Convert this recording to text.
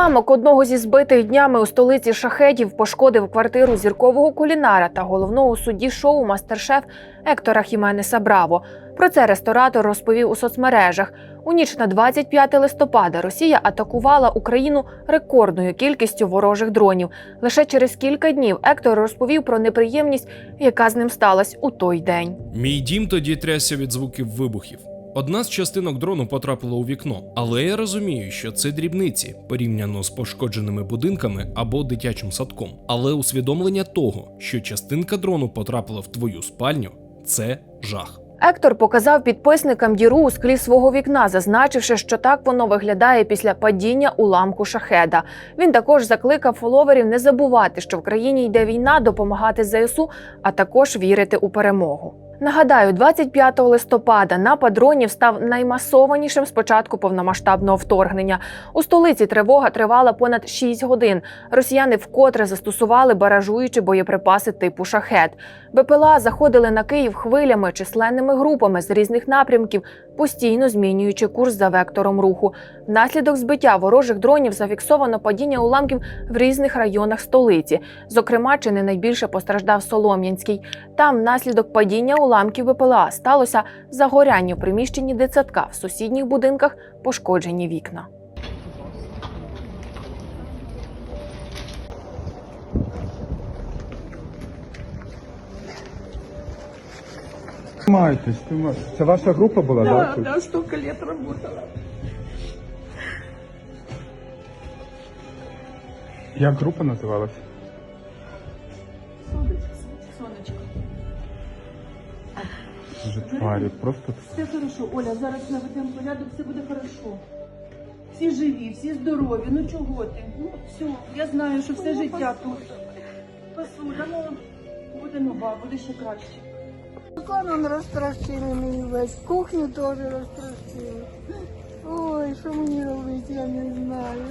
Уламок одного зі збитих днями у столиці шахедів пошкодив квартиру зіркового кулінара та головного судді шоу Мастер-шеф Ектора Хіменеса Браво. Про це ресторатор розповів у соцмережах. У ніч на 25 листопада Росія атакувала Україну рекордною кількістю ворожих дронів. Лише через кілька днів Ектор розповів про неприємність, яка з ним сталася у той день. Мій дім тоді трясся від звуків вибухів. Одна з частинок дрону потрапила у вікно, але я розумію, що це дрібниці порівняно з пошкодженими будинками або дитячим садком. Але усвідомлення того, що частинка дрону потрапила в твою спальню, це жах. Ектор показав підписникам діру у склі свого вікна, зазначивши, що так воно виглядає після падіння уламку шахеда. Він також закликав фоловерів не забувати, що в країні йде війна, допомагати ЗСУ, а також вірити у перемогу. Нагадаю, 25 листопада напад дронів став наймасованішим з початку повномасштабного вторгнення. У столиці тривога тривала понад 6 годин. Росіяни вкотре застосували баражуючі боєприпаси типу шахет. БПЛА заходили на Київ хвилями, численними групами з різних напрямків, постійно змінюючи курс за вектором руху. Внаслідок збиття ворожих дронів зафіксовано падіння уламків в різних районах столиці. Зокрема, чи не найбільше постраждав Солом'янський. Там внаслідок падіння уламків БПЛА сталося загоряння в приміщенні дитсадка. В сусідніх будинках пошкоджені вікна. Тримайтесь, тримайтесь. Це ваша група була, да? Да, тут? да, столько лет работала. Як група називалась? Сонечко, сонечко же тварі, просто Все хорошо, Оля, зараз наведемо порядок, все буде хорошо. Всі живі, всі здорові. Ну чого ти? Ну все, я знаю, що все ну, життя тут. Пасуля, ну буде нова, буде ще краще. Законом розтрощили мені весь, кухню теж розтрощили. Ой, що мені робити, я не знаю.